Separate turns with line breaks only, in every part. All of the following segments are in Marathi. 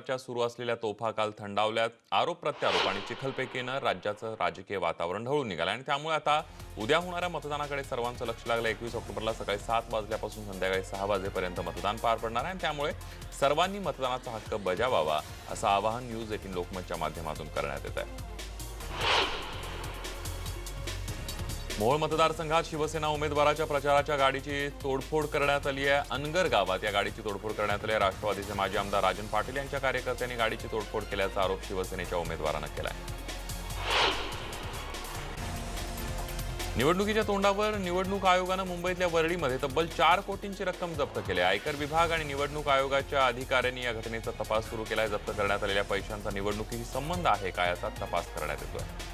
प्रचाराच्या सुरू असलेल्या तोफा काल थंडावल्यात आरोप प्रत्यारोप आणि चिखलपेकीनं राज्याचं राजकीय वातावरण ढवळून निघालं. आणि त्यामुळे आता उद्या होणाऱ्या मतदानाकडे सर्वांचं लक्ष लागलं. एकवीस ऑक्टोबरला सकाळी सात वाजल्यापासून संध्याकाळी सहा वाजेपर्यंत मतदान पार पडणार आहे. आणि त्यामुळे सर्वांनी मतदानाचा हक्क बजावावा असं आवाहन न्यूज एटीन लोकमतच्या माध्यमातून करण्यात येत आहे. मोहोळ मतदारसंघात शिवसेना उमेदवाराच्या प्रचाराच्या गाडीची तोडफोड करण्यात आली आहे. अनगर गावात या गाडीची तोडफोड करण्यात आली आहे. राष्ट्रवादीचे माजी आमदार राजन पाटील यांच्या कार्यकर्त्यांनी गाडीची तोडफोड केल्याचा आरोप शिवसेनेच्या उमेदवारानं केला आहे निवडणुकीच्या तोंडावर निवडणूक आयोगानं मुंबईतल्या वर्डीमध्ये तब्बल चार कोटींची रक्कम जप्त केली आहे. आयकर विभाग आणि निवडणूक आयोगाच्या अधिकाऱ्यांनी या घटनेचा तपास सुरू केला आहे जप्त करण्यात आलेल्या पैशांचा निवडणुकीशी संबंध आहे का याचा तपास करण्यात येतोय.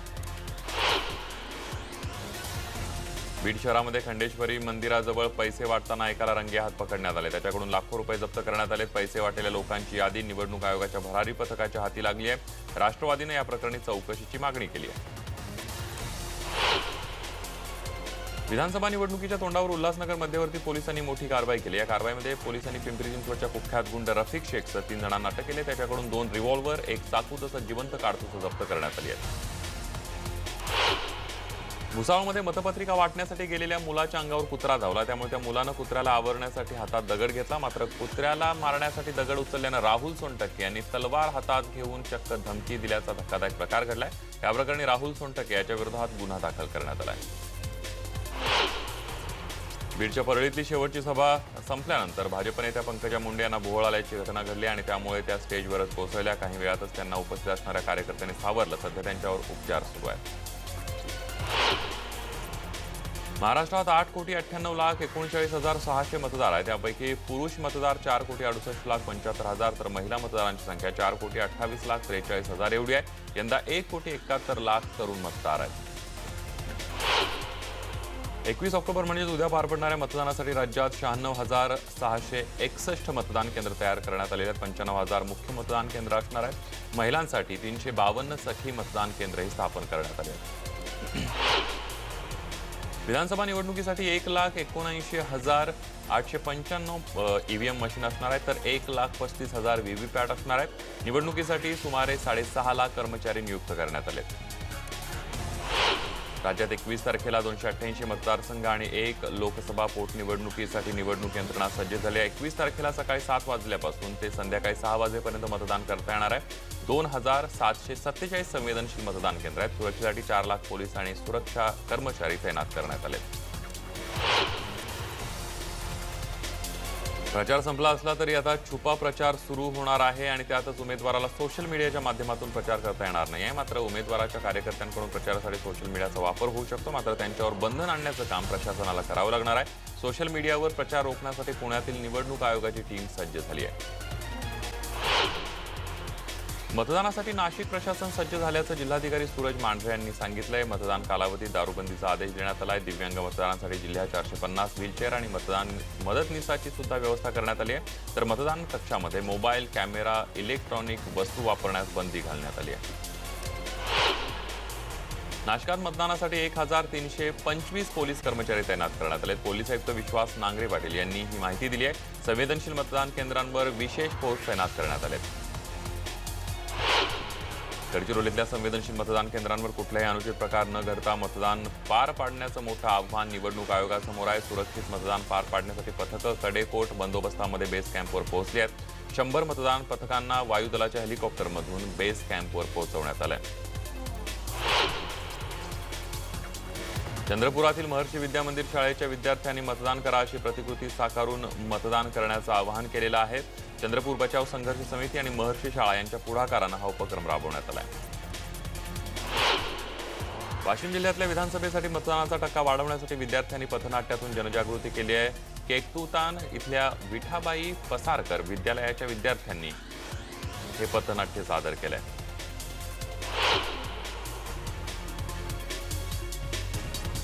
बीड शहरामध्ये खंडेश्वरी मंदिराजवळ पैसे वाटताना एकाला रंगेहात पकडण्यात आले. त्याच्याकडून लाखो रुपये जप्त करण्यात आले. पैसे वाटलेल्या लोकांची यादी निवडणूक आयोगाच्या भरारी पथकाच्या हाती लागली आहे. राष्ट्रवादीने या प्रकरणी चौकशीची मागणी केली आहे. विधानसभा निवडणुकीच्या तोंडावर उल्हासनगर मध्यवर्ती पोलिसांनी मोठी कारवाई केली. या कारवाईमध्ये पोलिसांनी पिंपरी चिंचवडच्या कुख्यात गुंड रफिक शेखसह तीन जणांना अटक केली त्याच्याकडून दोन रिव्हॉल्व्हर एक चाकू तसंच जिवंत काडतुसं जप्त करण्यात आली आहे भुसावळमध्ये मतपत्रिका वाटण्यासाठी गेलेल्या मुलाच्या अंगावर कुत्रा धावला. त्यामुळे त्या मुलानं कुत्र्याला आवरण्यासाठी हातात दगड घेतला. मात्र कुत्र्याला मारण्यासाठी दगड उचलल्यानं राहुल सोनटक्के यांनी तलवार हातात घेऊन चक्क धमकी दिल्याचा धक्कादायक प्रकार घडलाय. या प्रकरणी राहुल सोनटक्के याच्या विरोधात गुन्हा दाखल करण्यात आलाय. बीडच्या परळीतली शेवटची सभा संपल्यानंतर भाजप नेत्या पंकजा मुंडे यांना भोवळ आल्याची घटना घडली आणि त्यामुळे त्या स्टेजवरच कोसळल्या. काही वेळातच त्यांना उपस्थित असणाऱ्या कार्यकर्त्यांनी सावरलं. सध्या त्यांच्यावर उपचार सुरू आहेत. महाराष्ट्रात आठ कोटी अठ्ठ्याण्णव लाख एकोणचाळीस हजार सहाशे मतदार आहेत. त्यापैकी पुरुष मतदार चार कोटी अडुसष्ट लाख पंच्याहत्तर हजार तर महिला मतदारांची संख्या चार कोटी अठ्ठावीस लाख त्रेचाळीस हजार एवढी आहे. यंदा एक कोटी एकाहत्तर लाख तरुण मतदार आहेत. एकवीस ऑक्टोबर म्हणजेच उद्या पार पडणाऱ्या मतदानासाठी राज्यात शहाण्णव हजार सहाशे एकसष्ट मतदान केंद्र तयार करण्यात आलेले आहेत. पंच्याण्णव हजार मुख्य मतदान केंद्र असणार आहेत. महिलांसाठी तीनशे बावन्न सखी मतदान केंद्रही स्थापन करण्यात आले आहेत. विधानसभा निवडणुकीसाठी एक लाख एकोणऐंशी हजार आठशे पंच्याण्णव ईव्हीएम मशीन असणार आहेत तर एक लाख पस्तीस हजार व्हीव्हीपॅट असणार आहेत. निवडणुकीसाठी सुमारे साडेसहा लाख कर्मचारी नियुक्त करण्यात आले राज्यात एकवीस तारखेला दोनशे अठ्ठ्याऐंशी मतदारसंघ आणि एक लोकसभा पोटनिवडणुकीसाठी निवडणूक यंत्रणा सज्ज झाली आहे. एकवीस तारखेला सकाळी सात वाजल्यापासून ते संध्याकाळी सहा वाजेपर्यंत मतदान करता येणार आहे. दोन हजार सातशे सत्तेचाळीस संवेदनशील मतदान केंद्र आहेत. सुरक्षेसाठी चार लाख पोलीस आणि सुरक्षा कर्मचारी तैनात करण्यात आले प्रचार संपला असला तरी आता छुपा प्रचार सुरू होणार आहे आणि त्यातच उमेदवाराला सोशल मीडियाच्या माध्यमातून प्रचार करता येणार नाही आहे मात्र उमेदवाराच्या कार्यकर्त्यांकडून प्रचारासाठी सोशल मीडियाचा वापर होऊ शकतो. मात्र त्यांच्यावर बंधन आणण्याचं काम प्रशासनाला करावं लागणार आहे. सोशल मीडियावर प्रचार रोखण्यासाठी पुण्यातील निवडणूक आयोगाची टीम सज्ज झाली आहे. मतदानासाठी नाशिक प्रशासन सज्ज झाल्याचं जिल्हाधिकारी सूरज मांढरे यांनी सांगितलंय. मतदान कालावधीत दारूबंदीचा आदेश देण्यात आलाय. दिव्यांग मतदानासाठी जिल्ह्यात चारशे पन्नास व्हीलचेअर आणि मतदान मदतनीसाची सुद्धा व्यवस्था करण्यात आली आहे. तर मतदान कक्षामध्ये मोबाईल कॅमेरा इलेक्ट्रॉनिक वस्तू वापरण्यास बंदी घालण्यात आली आहे. नाशकात मतदानासाठी एक हजार तीनशे पंचवीस पोलीस कर्मचारी तैनात करण्यात आले पोलीस आयुक्त विश्वास नांगरे पाटील यांनी ही माहिती दिली आहे. संवेदनशील मतदान केंद्रांवर विशेष फोर्स तैनात करण्यात आले गडचिरोलीतल्या संवेदनशील मतदान केंद्रांवर कुठल्याही अनुचित प्रकार न घडता मतदान पार पाडण्याचं मोठं आव्हान निवडणूक आयोगासमोर आहे. सुरक्षित मतदान पार पाडण्यासाठी पथकं कडेकोट बंदोबस्तामध्ये बेस कॅम्पवर पोहोचली आहेत. शंभर मतदान पथकांना वायुदलाच्या हेलिकॉप्टरमधून बेस कॅम्पवर पोहोचवण्यात आलं आहे चंद्रपुरातील महर्षी विद्यामंदिर शाळेच्या विद्यार्थ्यांनी मतदान करा अशी प्रतिकृती साकारून मतदान करण्याचं आवाहन केलेलं आहे. चंद्रपूर बचाव संघर्ष समिती आणि महर्षी शाळा यांच्या पुढाकारानं हा उपक्रम राबवण्यात आलाय. वाशिम जिल्ह्यातल्या विधानसभेसाठी मतदानाचा टक्का वाढवण्यासाठी विद्यार्थ्यांनी पथनाट्यातून जनजागृती केली आहे. केकतुतान इथल्या विठाबाई पसारकर विद्यालयाच्या विद्यार्थ्यांनी हे पथनाट्य सादर केलं आहे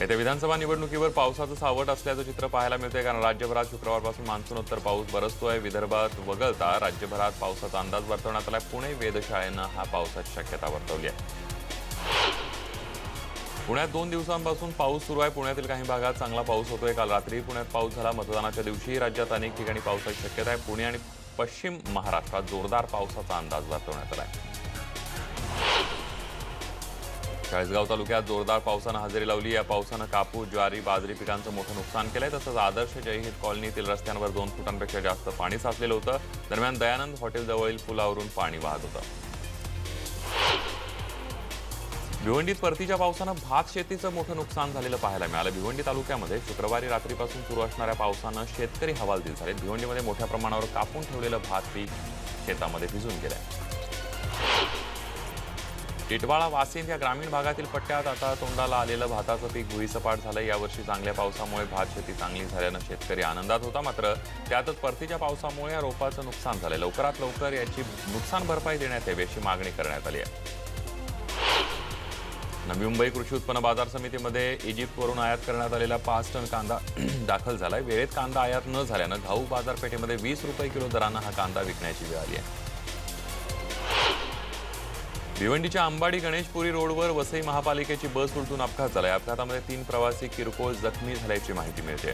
येत्या विधानसभा निवडणुकीवर पावसाचं सावट असल्याचं चित्र पाहायला मिळतंय कारण राज्यभरात शुक्रवारपासून मान्सूनोत्तर पाऊस बरसतोय. विदर्भात वगळता राज्यभरात पावसाचा अंदाज वर्तवण्यात आलाय. पुणे वेधशाळेनं हा पावसाची शक्यता वर्तवली आहे. पुण्यात दोन दिवसांपासून पाऊस सुरू आहे. पुण्यातील काही भागात चांगला पाऊस होतोय. काल रात्री पुण्यात पाऊस झाला. मतदानाच्या दिवशीही राज्यात अनेक ठिकाणी पावसाची शक्यता आहे. पुणे आणि पश्चिम महाराष्ट्रात जोरदार पावसाचा अंदाज वर्तवण्यात आला आहे चाळीसगाव तालुक्यात जोरदार पावसानं हजेरी लावली. या पावसानं कापूस ज्वारी बाजरी पिकांचं मोठं नुकसान केलंय. तसंच आदर्श जयहित कॉलनीतील रस्त्यांवर दोन फुटांपेक्षा जास्त पाणी साचलेलं होतं. दरम्यान दयानंद हॉटेल जवळील पुलावरून पाणी वाहत होतं. भिवंडीत परतीच्या पावसानं भात शेतीचं मोठं नुकसान झालेलं पाहायला मिळालं. भिवंडी तालुक्यामध्ये शुक्रवारी रात्रीपासून सुरू असणाऱ्या पावसानं शेतकरी हवालदिल झाले भिवंडीमध्ये मोठ्या प्रमाणावर कापून ठेवलेलं भात पीक शेतामध्ये भिजून गेलंय. टिटवाळा वासिंद या ग्रामीण भागातील पट्ट्यात आता तोंडाला आलेलं भाताचं पीक भुईसपाट झालं यावर्षी चांगल्या पावसामुळे भात शेती चांगली झाल्यानं शेतकरी आनंदात होता. मात्र त्यातच परतीच्या पावसामुळे या रोपाचं नुकसान झालं लवकरात लवकर याची नुकसान भरपाई देण्यात यावी अशी मागणी करण्यात आली आहे. नवी मुंबई कृषी उत्पन्न बाजार समितीमध्ये इजिप्तवरून आयात करण्यात आलेला पाच टन कांदा दाखल झालाय. वेळेत कांदा आयात न झाल्यानं घाऊ बाजारपेठेमध्ये वीस रुपये किलो दरानं हा कांदा विकण्याची वेळ आली आहे. भिवंडीच्या अंबाडी गणेशपुरी रोडवर वसई महापालिकेची बस उलटून अपघात झाला अपघातामध्ये तीन प्रवासी किरकोळ जखमी झाल्याची माहिती मिळते.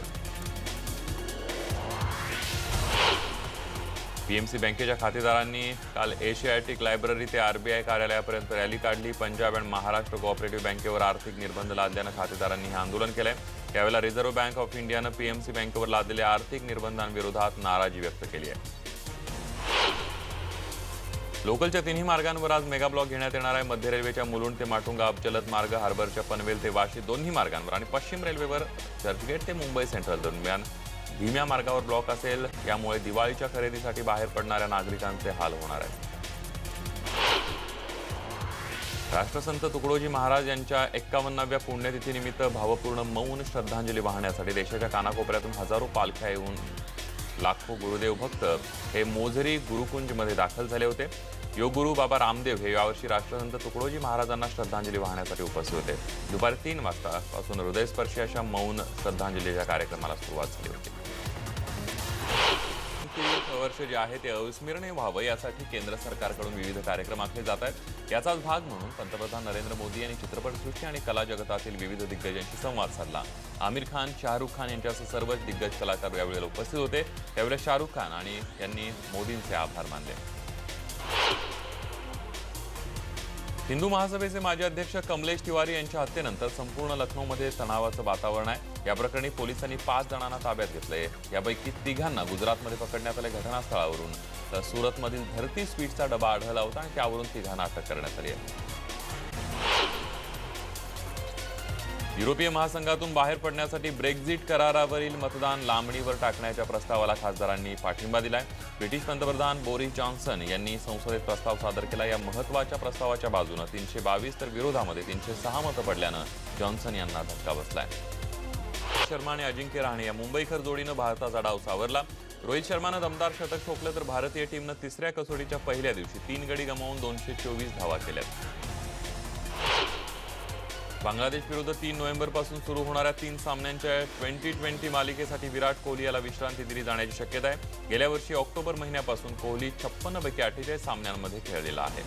पीएमसी बँकेच्या खातेदारांनी काल एशियाटिक लायब्ररी ते आरबीआय कार्यालयापर्यंत रॅली काढली. पंजाब अँड महाराष्ट्र कोऑपरेटिव्ह बँकेवर आर्थिक निर्बंध लादल्यानं खातेदारांनी हे आंदोलन केलंय. त्यावेळेला रिझर्व्ह बँक ऑफ इंडियानं पीएमसी बँकेवर लादलेल्या आर्थिक निर्बंधांविरोधात नाराजी व्यक्त केली आहे. लोकलच्या तिन्ही मार्गांवर आज मेगा ब्लॉक घेण्यात येणार आहे. मध्य रेल्वेच्या मुलुंड ते माटुंगा अबजलत मार्ग हार्बरच्या पनवेल ते वाशी दोन्ही मार्गांवर आणि पश्चिम रेल्वेवर चर्चगेट ते मुंबई सेंट्रल दरम्यान धीम्या मार्गावर ब्लॉक असेल. यामुळे दिवाळीच्या खरेदीसाठी बाहेर पडणाऱ्या नागरिकांचे हाल होणार आहेत. राष्ट्रसंत तुकडोजी महाराज यांच्या एक्कावन्नाव्या पुण्यतिथीनिमित्त भावपूर्ण मौन श्रद्धांजली वाहण्यासाठी देशाच्या कानाकोपऱ्यातून हजारो पालख्या येऊन लाखो गुरुदेव भक्त हे मोझरी गुरुकुंजमध्ये दाखल झाले होते. योगगुरु बाबा रामदेव हे यावर्षी राष्ट्रसंत तुकडोजी महाराजांना श्रद्धांजली वाहण्यासाठी उपस्थित होते. दुपारी तीन वाजतापासून हृदयस्पर्शी अशा मौन श्रद्धांजलीच्या कार्यक्रमाला सुरुवात झाली होती. तीस वर्ष जे आहे ते अविस्मरणीय व्हावं यासाठी केंद्र सरकारकडून विविध कार्यक्रम आखले जात आहेत. याचाच भाग म्हणून पंतप्रधान नरेंद्र मोदी यांनी चित्रपटसृष्टी आणि कला जगतातील विविध दिग्गजांशी संवाद साधला. आमिर खान शाहरुख खान यांच्यासह सर्वच दिग्गज कलाकार यावेळेला उपस्थित होते. त्यावेळेला शाहरुख खान आणि यांनी मोदींचे आभार मानले. हिंदू महासभेचे माजी अध्यक्ष कमलेश तिवारी यांच्या हत्येनंतर संपूर्ण लखनौमध्ये तणावाचं वातावरण आहे. या प्रकरणी पोलिसांनी पाच जणांना ताब्यात घेतलंय. यापैकी तिघांना गुजरातमध्ये पकडण्यात आले घटनास्थळावरून. तर सुरतमधील धरती स्वीटचा डबा आढळला होता आणि त्यावरून तिघांना अटक करण्यात आली आहे. युरोपीय महासंघातून बाहेर पडण्यासाठी ब्रेक्झिट करारावरील मतदान लांबणीवर टाकण्याच्या प्रस्तावाला खासदारांनी पाठिंबा दिलाय. ब्रिटिश पंतप्रधान बोरिस जॉन्सन यांनी संसदेत प्रस्ताव सादर केला. या महत्त्वाच्या प्रस्तावाच्या बाजूनं तीनशे बावीस तर विरोधामध्ये तीनशे सहा मतं पडल्यानं जॉन्सन यांना धक्का बसलाय. शर्मा आणि अजिंक्य रहाणे या मुंबईकर जोडीनं भारताचा डाव सावरला. रोहित शर्मानं दमदार शतक ठोकलं तर भारतीय टीमनं तिसऱ्या कसोटीच्या पहिल्या दिवशी तीन गडी गमावून दोनशे चोवीस धावा केल्या बांगलादेश विरुद्ध तीन नोव्हेंबरपासून सुरू होणाऱ्या तीन सामन्यांच्या ट्वेंटी ट्वेंटी मालिकेसाठी विराट कोहली याला विश्रांती दिली जाण्याची शक्यता आहे. गेल्या वर्षी ऑक्टोबर महिन्यापासून कोहली छप्पन्नपैकी अठ्ठेचाळीस सामन्यांमध्ये खेळलेला आहे.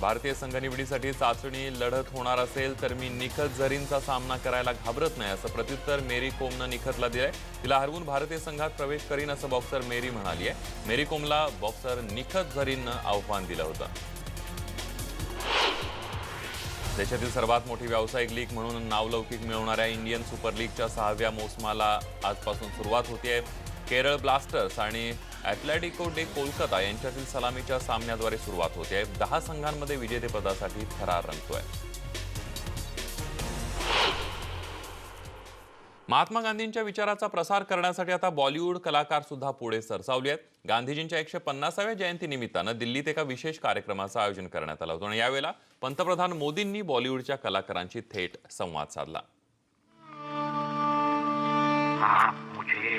भारतीय संघ निवडीसाठी चाचणी लढत होणार असेल तर मी निखत झरींचा सामना करायला घाबरत नाही असं प्रत्युत्तर मेरी कोमनं निखतला दिलंय. तिला हरवून भारतीय संघात प्रवेश करीन असं बॉक्सर मेरी म्हणाली आहे मेरी कोमला बॉक्सर निखत झरींनं आव्हान दिलं होतं. देशातील सर्वात मोठी व्यावसायिक लीग म्हणून नावलौकिक मिळवणाऱ्या इंडियन सुपर लीगच्या सहाव्या मोसमाला आजपासून सुरुवात होते केरळ ब्लास्टर्स आणि ॲटलॅटिको डे कोलकाता यांच्यातील सलामीच्या सामन्याद्वारे सुरुवात होते दहा संघांमध्ये विजेतेपदासाठी थरार रंगतोय. महात्मा गांधींच्या विचाराचा प्रसार करण्यासाठी आता बॉलिवूड कलाकार सुद्धा पुढे सरसावले आहेत. गांधीजींच्या एकशे पन्नासाव्या जयंती निमित्तानं दिल्लीत एका विशेष कार्यक्रमाचं आयोजन करण्यात आलं होतं. आणि यावेळेला पंतप्रधान मोदींनी बॉलिवूडच्या कलाकारांशी थेट संवाद साधला.
मुझे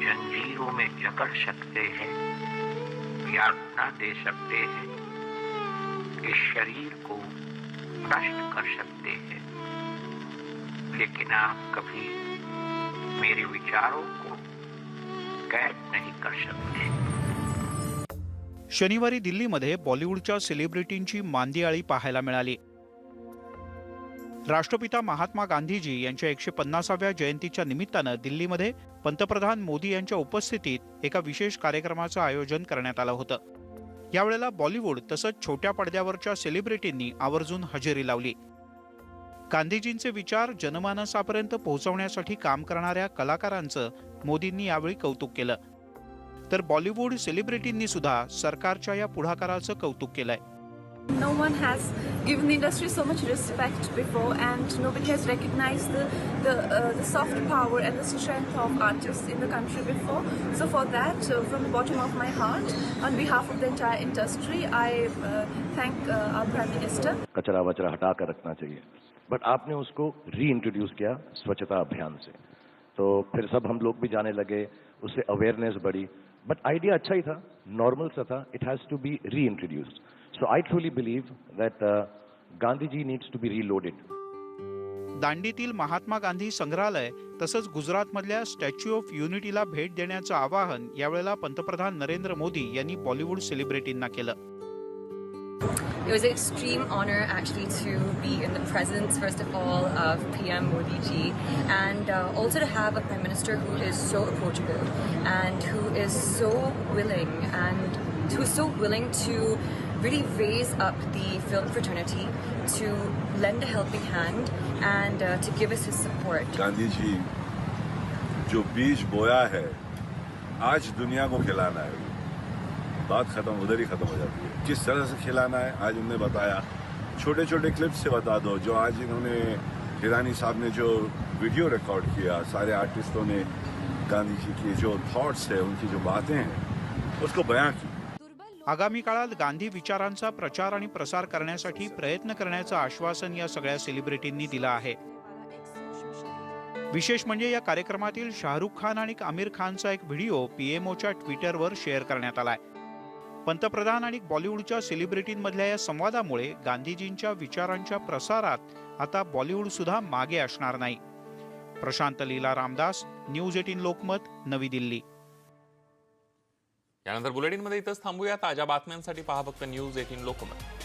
जंजीरों में जकड़ सकते हैं यातना दे सकते हैं इस शरीर को नष्ट कर सकते हैं। लेकिन आप कभी मेरे विचारों को कैद नहीं कर सकते।
शनिवारी दिल्लीमध्ये बॉलिवूडच्या सेलिब्रिटींची मांदियाळी पाहायला मिळाली. राष्ट्रपिता महात्मा गांधीजी यांच्या एकशे पन्नासाव्या जयंतीच्या निमित्तानं दिल्लीमध्ये पंतप्रधान मोदी यांच्या उपस्थितीत एका विशेष कार्यक्रमाचं आयोजन करण्यात आलं होतं. यावेळेला बॉलिवूड तसंच छोट्या पडद्यावरच्या सेलिब्रिटींनी आवर्जून हजेरी लावली. गांधीजींचे विचार जनमानसापर्यंत पोहोचवण्यासाठी काम करणाऱ्या कलाकारांचं मोदींनी यावेळी कौतुक केलं तर बॉलिवूड सेलिब्रिटींनी सुद्धा सरकारच्या या पुढाकाराचं कौतुक केलंय
No one has given the industry so much respect before, and nobody has recognized the the, uh, the soft power and the strength of artists in the country before. So for that, uh, from the bottom of my heart, on behalf of the entire industry, I uh, thank uh, our Prime Minister.
कचरा वचरा हटा कर रखना चाहिए बट आपने उसको री इंट्रोड्यूस किया स्वच्छता अभियान से। तो फिर सब हम लोग भी जाने लगे उससे अवेयरनेस बढ़ी। बट आइडिया अच्छा ही था नॉर्मल सा था it has to be reintroduced so I truly believe that Gandhi ji needs to be reloaded
दांडीतील Mahatma Gandhi संग्रहालय तसंच गुजरातमधल्या स्टॅच्यू ऑफ युनिटीला भेट देण्याचं आवाहन यावेळेला पंतप्रधान नरेंद्र मोदी यांनी बॉलिवूड सेलिब्रिटींना केलं.
It was an extreme honor actually to be in the presence, first of all, of PM Modi ji, and uh, also to have a Prime Minister who is so approachable and who is so willing and who's so willing to really raise up the film fraternity to lend a helping hand and uh, to give us his support.
Gandhi ji जो बीज बोया है आज दुनिया को खिलाना है बात खत्म उधर ही खत्म हो जाती है। किस तरह से खिलाना है आज उन्होंने बताया। छोटे छोटे क्लिप से बता दो जो आज इन्होंने हिरानी साहब ने जो वीडियो रिकॉर्ड किया सारे आर्टिस्टों ने गांधी जी की जो थॉट्स है उनकी जो बातें हैं उसको बयां की।
आगामी काळात गांधी विचारांचा प्रचार आणि प्रसार करण्यासाठी प्रयत्न करण्याचं आश्वासन या सगळ्या सेलिब्रिटींनी दिलं आहे. विशेष म्हणजे या कार्यक्रमातील शाहरुख खान आणि आमिर खानचा एक व्हिडिओ पीएमओच्या ट्विटरवर शेअर करण्यात आलाय. पंतप्रधान आणि बॉलिवूडच्या सेलिब्रिटींमधल्या या संवादामुळे गांधीजींच्या विचारांच्या प्रसारात आता बॉलिवूड सुद्धा मागे असणार नाही. Prashant Leela Ramdas news eighteen Lokmat Navi Delhi.
यानंतर बुलेटिनमध्ये इथंच थांबूया. ताज्या बातम्यांसाठी पहा फक्त न्यूज एटीन लोकमत.